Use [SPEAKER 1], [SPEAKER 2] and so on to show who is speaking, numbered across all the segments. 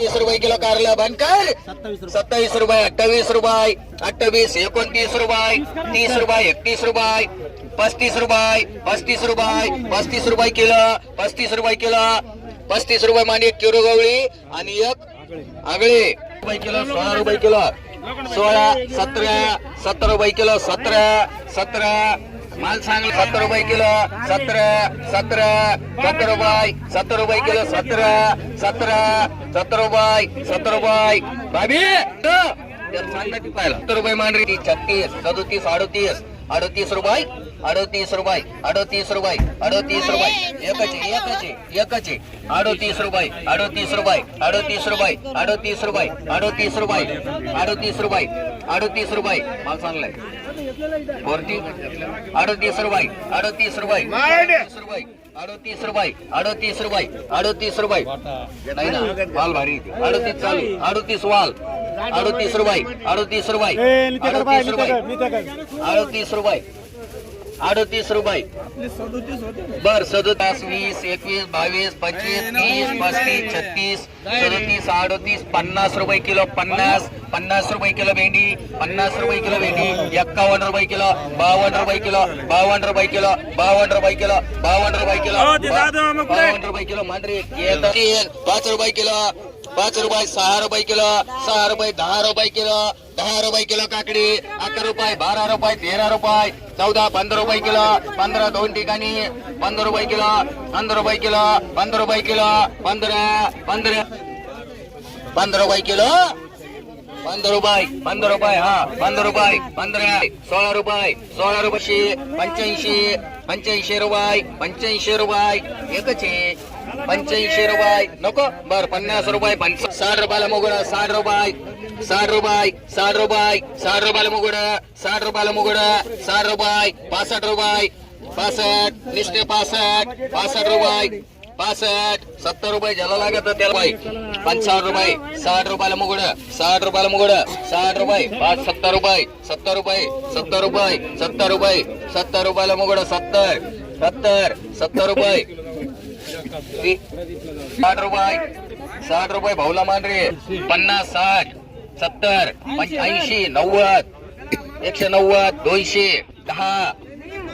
[SPEAKER 1] तीस रुपये किलो कारला बनकर. सत्तावीस रुपये. अठ्ठावीस रुपये अठ्ठावीस एकोणतीस रुपये तीस रुपये एकतीस रुपये पस्तीस रुपये पस्तीस रुपये पस्तीस रुपये किलो पस्तीस रुपये किलो पस्तीस रुपये मांडी एक किलो गवळी आणि एक आगळे. रुपये किलो सोळा रुपये किलो सोळा सतरा सतरा रुपये किलो सतरा सतरा माल सांग सत्तर रुपये किलो सतरा सतरा सत्तर रुपये सत्तर रुपये किलो सतरा सतरा सत्तर रुपये सत्तर रुपये बाबी सत्तर रुपये मांडरी छत्तीस सदोतीस अडोतीस अडोतीस रुपये अडोतीस रुपये अडोतीस रुपये अडोतीस रुपये एकच एकच एकच. अडोतीस रुपये अडोतीस रुपये अडोतीस रुपये अडोतीस रुपये अडोतीस रुपये अडोतीस रुपये अडोतीस रुपये माल चांगलाय फोर्टी अडोतीस रुपये अडोतीस रुपये अडोतीस रुपये अडोतीस रुपये अडोतीस रुपये अडोतीस रुपये. नाही ना? वाल भारी. अडोतीस चालू. अडोतीस वाल. अडोतीस रुपये अडोतीस रुपये. अडोतीस रुपये. अडोतीस रुपये. बर सदोतीस वीस एकवीस बावीस पंचवीस तीस पस्तीस छत्तीस सदोतीस अडोतीस पन्नास रुपये किलो पन्नास पन्नास रुपये किलो भेंडी पन्नास रुपये किलो भेंडी एक्कावन्न रुपये किलो बावन्न रुपये किलो बावन्न रुपये किलो बावन्न रुपये किलो बावन्न रुपये किलो बावन्न रुपये किलो तीन पाच रुपये किलो पाच रुपये सहा रुपये किलो सहा रुपये दहा रुपये किलो दहा रुपये किलो काकडी अकरा रुपये बारा रुपये तेरा रुपये चौदा पंधरा रुपये किलो पंधरा दोन ठिकाणी पंधरा रुपये किलो पंधरा रुपये किलो पंधरा रुपये किलो पंधरा पंधरा पंधरा रुपये किलो पंधरा रुपये पंधरा रुपये हा पंधरा रुपये पंधरा सोळा रुपये सोळा रुपये पंच्याऐंशी पंच्याऐंशी रुपये पंच्याऐंशी रुपये एकच आहे पंच्याऐंशी रुपये नको. बर पन्नास रुपये पंच साठ रुपयाला मुगडा साठ रुपये साठ रुपये साठ रुपये साठ रुपयाला मुगड साठ रुपयाला मुगड साठ रुपये पासष्ट रुपये पासष्ट निष्ठे पासष्ट पासष्ट रुपये. पासष्ट सत्तर रुपये ज्याला लागत त्याला बाई. पंचावन्न रुपये साठ रुपयाला मुगड साठ रुपयाला मुगड साठ रुपये पाच सत्तर रुपये सत्तर रुपये सत्तर रुपये सत्तर रुपये सत्तर रुपयाला मुगड सत्तर सत्तर सत्तर रुपये. साठ रुपये साठ रुपये भाऊला मांडरे पन्नास साठ सत्तर ऐंशी नव्वद एकशे नव्वद दोनशे दहा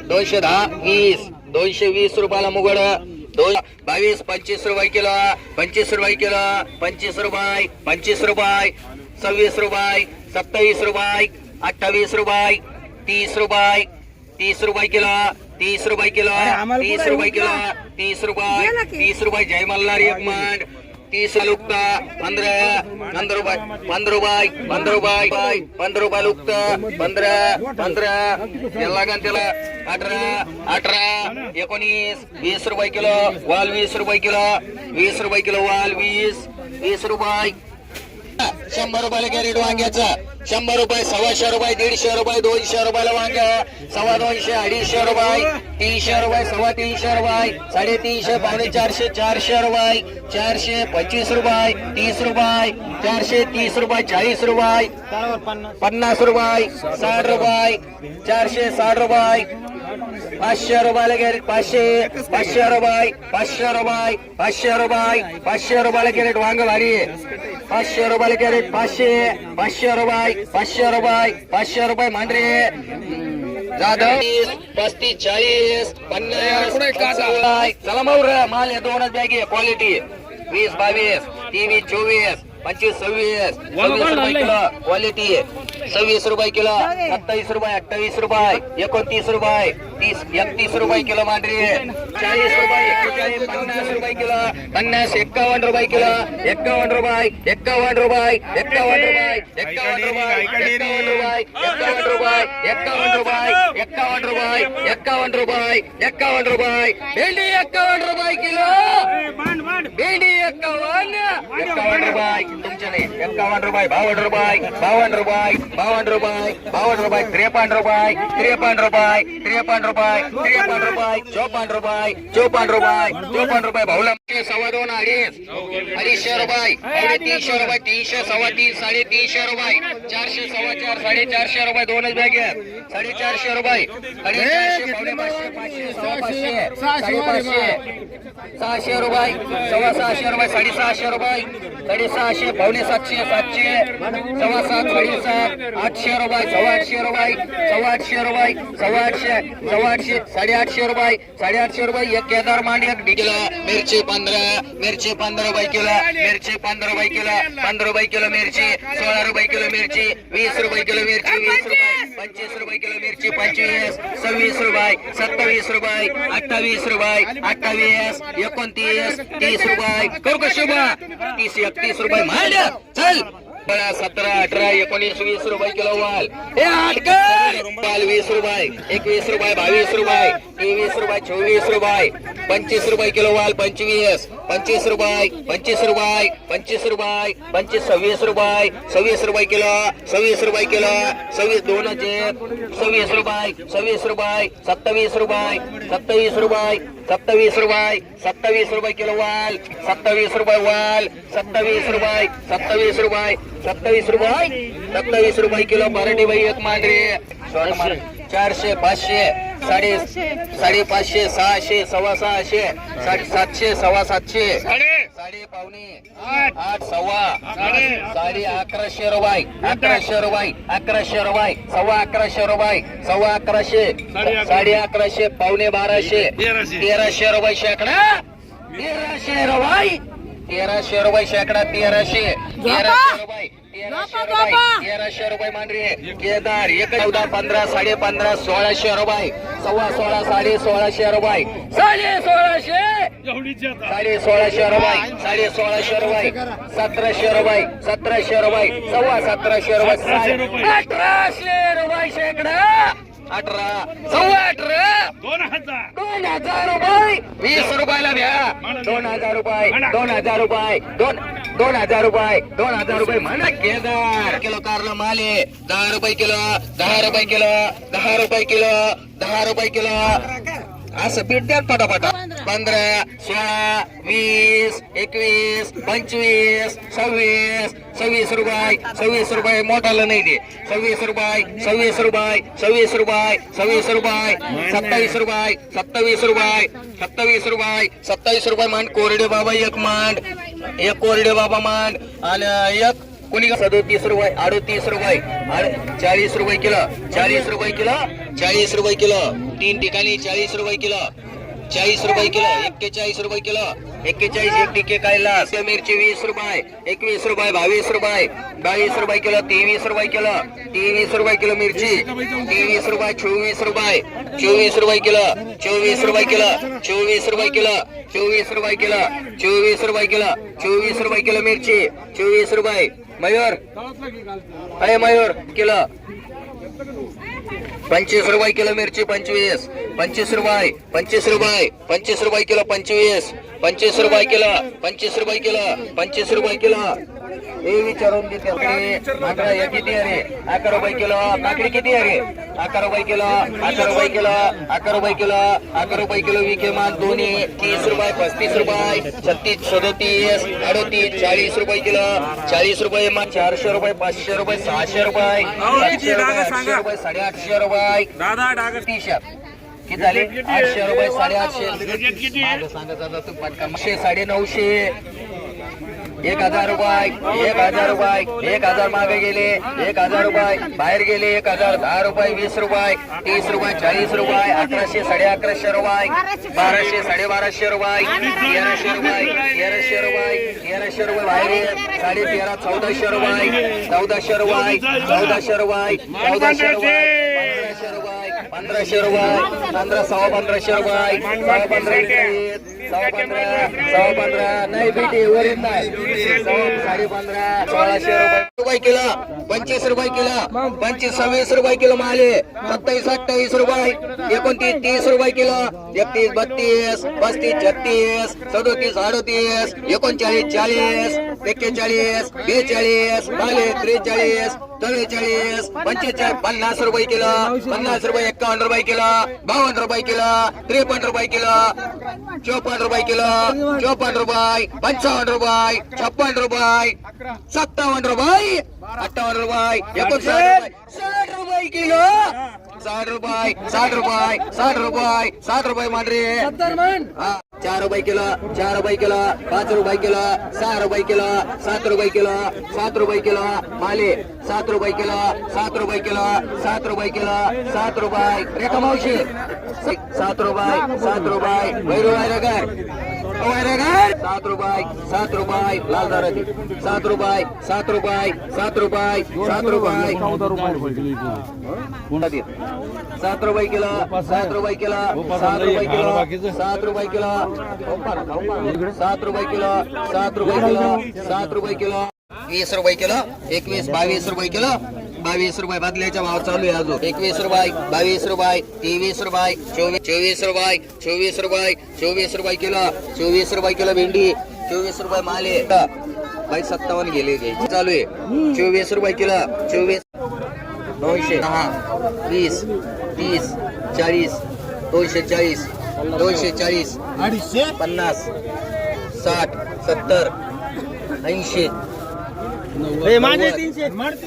[SPEAKER 1] दोनशे दहा वीस दोनशे वीस रुपयाला मुगड. दोन बावीस पंचवीस रुपये किलो पंचवीस रुपये किलो पंचवीस रुपये पंचवीस रुपये सव्वीस रुपये सत्तावीस रुपये अठ्ठावीस रुपये तीस रुपये तीस रुपये किलो तीस रुपये किलो तीस रुपये किलो तीस रुपये तीस रुपये जय मल्हार एक मंड ಕಿಸಲುಕ್ತ ಬಂದ್ರ ಬಂದ್ರ ರೂಪಾಯಿ ಬಾಯ್ ರೂಪಾಯಿ ಬಾಯ್ ರೂಪಾಯಿ ಬಂದ್ರ ಬಲುಕ್ತ ಬಂದ್ರ ಬಂದ್ರ. ಎಲ್ಲ ಗಂಟೆಲ್ಲ अठरा अठरा एकोणीस वीस रुपये किलो वाल वीस रुपये किलो वीस रुपये किलो वाल वीस वीस शंभर रुपयाला कॅरेट वांग्याचा. शंभर रुपये सव्वाशे रुपये दीडशे रुपये दोनशे रुपयाला वांग्या सव्वा दोनशे अडीचशे रुपये तीनशे रुपये सव्वा तीनशे रुपये साडेतीनशे पावणे चारशे चारशे रुपये चारशे पंचवीस रुपये तीस रुपये चारशे तीस रुपये चाळीस रुपये पन्नास रुपये साठ रुपये चारशे साठ रुपये पाचशे रुपयाला कॅरेट पाचशे पाचशे रुपये पाचशे रुपये पाचशे रुपये पाचशे रुपयाला कॅरेट वांग भारी. पाचशे रुपयाला कॅरेट पाचशे पाचशे रुपये पाचशे रुपये पाचशे रुपये मांडरे जाधव पस्तीस चाळीस पन्नास. चला माल आहे दोनच बॅग आहे क्वालिटी वीस बावीस तेवीस चोवीस पंचवीस सव्वीस. सव्वीस रुपये किलो क्वालिटी सव्वीस रुपये किलो. सत्तावीस रुपये अठ्ठावीस रुपये. एकोणतीस रुपये. तीस एकतीस रुपये किलो मांडरी. चाळीस रुपये एक्केचाळीस पन्नास रुपये किलो पन्नास एक्कावन्न रुपये किलो एक्कावन्न रुपये एक्कावन्न रुपये एक्कावन्न रुपये एक्कावन्न रुपये एक्कावन्न रुपये एक्कावन्न रुपये एक्कावन्न रुपये एक्कावन्न रुपये एक्कावन्न रुपये एक्कावन्न रुपये भेंडी एक्कावन्न रुपये किलो भेंडी एक्कावन्न एक्कावन्न रुपये तुमच्या नाही एक्कावन्न रुपये बावन्न रुपये बावन्न रुपये बावन्न रुपये बावन्न रुपये त्रेपन्न रुपये त्रेपन्न रुपये त्रेपन्न रुपये त्रेपन्न रुपये चोपन्न रुपये चोपन्न रुपये चोपन्न रुपये भाऊला सव्वा दोन अडीच. अडीचशे रुपये तीनशे रुपये तीनशे सव्वा तीन साडेतीनशे रुपये चारशे सव्वा चार साडेचारशे रुपये दोनच बॅग आहेत. साडेचारशे रुपये सहाशे रुपये सव्वा सहाशे रुपये साडेसहाशे रुपये साडेसहाशे सहाशे पावणे सातशे सातशे सव्वा सात साडेसात आठशे रुपये सव्वा आठशे रुपये सव्वा आठशे रुपये सव्वा आठशे सव्वा आठशे साडेआठशे रुपये साडेआठशे रुपये एक केदार मांडी एक किलो. मिरची पंधरा मिरची पंधरा रुपये किलो. मिरची पंधरा रुपये किलो. पंधरा रुपये किलो मिरची सोळा रुपये किलो मिरची वीस रुपये किलो मिरची वीस रुपये पंचवीस रुपये किलो मिरची पंचवीस सव्वीस रुपये सत्तावीस रुपये अठ्ठावीस रुपये अठ्ठावीस एकोणतीस तीस रुपये. करू का शुभ? तीस एकतीस रुपये. मांड चल. बळा सतरा अठरा एकोणीस वीस रुपये किलो वाल. हे आठ वीस रुपये एकवीस रुपये बावीस रुपये. तेवीस रुपये चोवीस रुपये पंचवीस रुपये किलो वाल पंचवीस पंचवीस रुपये पंचवीस रुपये पंचवीस रुपये पंचवीस सव्वीस रुपये सव्वीस रुपये किलो सव्वीस रुपये किलो सव्वीस दोन सव्वीस रुपये सव्वीस रुपये सत्तावीस रुपये सत्तावीस रुपये सत्तावीस रुपये सत्तावीस रुपये किलो वाल सत्तावीस रुपये वाल सत्तावीस रुपये सत्तावीस रुपये सत्तावीस रुपये सत्तावीस रुपये किलो मराठी बाई एक मांजरे चारशे पाचशे साडे साडेपाचशे. सहाशे सव्वा सहाशे साडे सातशे सव्वा सातशे. साडे. पावणे. आठ. सव्वा. साडे. अकराशे रुपये. अकराशे रुपये अकराशे रुपये सव्वा अकराशे रुपये सव्वा अकराशे. साडे अकराशे. पावणे बाराशे. तेराशे. रुपये शेकडा. तेराशे रुपये. तेराशे रुपये शेकडा तेराशे. तेराशे रुपये. तेराशे रुपये. तेराशे रुपये मांडरे. केदार एक चौदा पंधरा साडे पंधरा सोळाशे रुपये. सव्वा सोळा साडे सोळाशे रुपये. साडे सोळाशे! साडे सोळाशे रुपये. साडे सोळाशे रुपये. सतराशे रुपये. सतराशे रुपये. सव्वा सतराशे रुपये. साडे- अठराशे रुपये शेकडा. अठरा. सव्वा अठरा.
[SPEAKER 2] दोन हजार.
[SPEAKER 1] दोन हजार रुपये. वीस रुपयाला द्या. दोन हजार रुपये. दोन हजार रुपये. दोन दोन हजार रुपये दोन हजार रुपये म्हणा केदार. किलो कारला माले दहा रुपये किलो दहा रुपये किलो दहा रुपये किलो दहा रुपये किलो. असं पीठ द्या पटापटा पंधरा. सोळा वीस एकवीस पंचवीस सव्वीस सव्वीस रुपये सव्वीस रुपये मोठाला नाही दे सव्वीस रुपये सव्वीस रुपये सव्वीस रुपये सव्वीस रुपये सत्तावीस रुपये सत्तावीस रुपये सत्तावीस रुपये सत्तावीस रुपये मांड कोरडे बाबा एक मांड एक कोरडे बाबा मांड आणि एक कुणी सदोतीस रुपये अडोतीस रुपये चाळीस रुपये किलो चाळीस रुपये किलो चाळीस रुपये किलो तीन ठिकाणी चाळीस रुपये किलो चाळीस रुपये किलो एक्केचाळीस रुपये किलो एक्केचाळीस एक टिके कायला मिरची वीस रुपये एकवीस रुपये बावीस रुपये बावीस रुपये किलो तेवीस रुपये किलो तेवीस रुपये किलो मिरची तेवीस रुपये चोवीस रुपये चोवीस रुपये किलो चोवीस रुपये किलो चोवीस रुपये किलो चोवीस रुपये किलो चोवीस रुपये किलो चोवीस रुपये किलो मिरची चोवीस रुपये मयूर. अरे मयूर किलो. पंचवीस रुपये किलो मिरची पंचवीस. पंचवीस रुपये पंचवीस रुपये पंचवीस रुपये किलो पंचवीस. पंचवीस रुपये किलो पंचवीस रुपये किलो पंचवीस रुपये किलो. हे विचारून घेते अकरा हे किती आहे अकरा रुपये किलो काकडी किती आहे अकरा रुपये किलो अकरा रुपये किलो अकरा रुपये किलो अकरा रुपये किलो विके माल दोन्ही तीस रुपये पस्तीस रुपये छत्तीस सदोतीस अडोतीस चाळीस रुपये किलो चाळीस रुपये माल चारशे रुपये पाचशे रुपये सहाशे रुपये सातशे रुपये आठशे रुपये साडेआठशे रुपये.
[SPEAKER 2] दादा डागर
[SPEAKER 1] टी किती झाले? आठशे रुपये साडेआठशे. आता तू नऊशे साडे नऊशे. एक हजार रुपये एक हजार रुपये एक हजार मागे गेले एक हजार रुपये बाहेर गेले एक हजार दहा रुपये वीस रुपये तीस रुपये चाळीस रुपये अकराशे साडे अकराशे रुपये बाराशे साडे बाराशे रुपये तेराशे रुपये तेराशे रुपये तेराशे रुपये बाहेर ये. साडे तेरा चौदाशे रुपये चौदाशे रुपये चौदाशे रुपये चौदाशे रुपये पंधराशे रुपये पंधराशे रुपये पंधरा सव्वा पंधराशे रुपये सव्वा पंधरा सव्वा पंधरा सव्वा पंधरा नाही बीटी वरील नाही. साडे पंधरा सोळाशे रुपये. रुपये किलो पंचवीस रुपये किलो पंचवीस सव्वीस रुपये किलो माले सत्तावीस अठ्ठावीस रुपये एकोणतीस तीस रुपये किलो एकतीस बत्तीस पस्तीस छत्तीस सदोतीस अडोतीस एकोणचाळीस चाळीस एक्केचाळीस बेचाळीस माले त्रेचाळीस चव्वेचाळीस पंचेचाळीस पन्नास रुपये किलो पन्नास रुपये एक्कावन्न रुपये किलो बावन्न रुपये किलो त्रेपन्न रुपये किलो चोपन्न रुपये किलो चोपन्न रुपये पंचावन्न रुपये छप्पन्न रुपये सत्तावन्न रुपये अठ्ठावन्न रुपये एकोणसाठ रुपये साठ रुपये किलो. साठ रुपये साठ रुपये साठ रुपये साठ रुपये मांडरे. चार रुपये किलो चार रुपये किलो पाच रुपये किलो सहा रुपये किलो सात रुपये किलो सात रुपये किलो माले सात रुपये किलो सात रुपये किलो सात रुपये किलो सात रुपये. रेखा मावशी सात रुपये सात रुपये. भैरू वायरगर सात रुपये सात रुपये लाल दाराची. सात रुपये सात रुपये सात रुपये सात रुपये. सात रुपये किलो सात रुपये किलो सात रुपये किलो सात रुपये किलो. सात रुपये किलो सात रुपये किलो सात रुपये किलो. वीस रुपये किलो एकवीस बावीस रुपये किलो. बावीस रुपये बदल्याचा भाव चालू आहे अजून. एकवीस रुपये बावीस रुपये तेवीस रुपये चोवीस चोवीस रुपये चोवीस रुपये चोवीस रुपये किलो चोवीस रुपये किलो भेंडी चोवीस रुपये माले. बाई सत्तावन्न गेले घ्यायचे चालू आहे. चोवीस रुपये किलो चोवीस. दोनशे दहा वीस तीस चाळीस दोनशे चाळीस दोनशे चाळीस पन्नास साठ सत्तर ऐंशी
[SPEAKER 3] माझे तीनशे.
[SPEAKER 1] तीनशे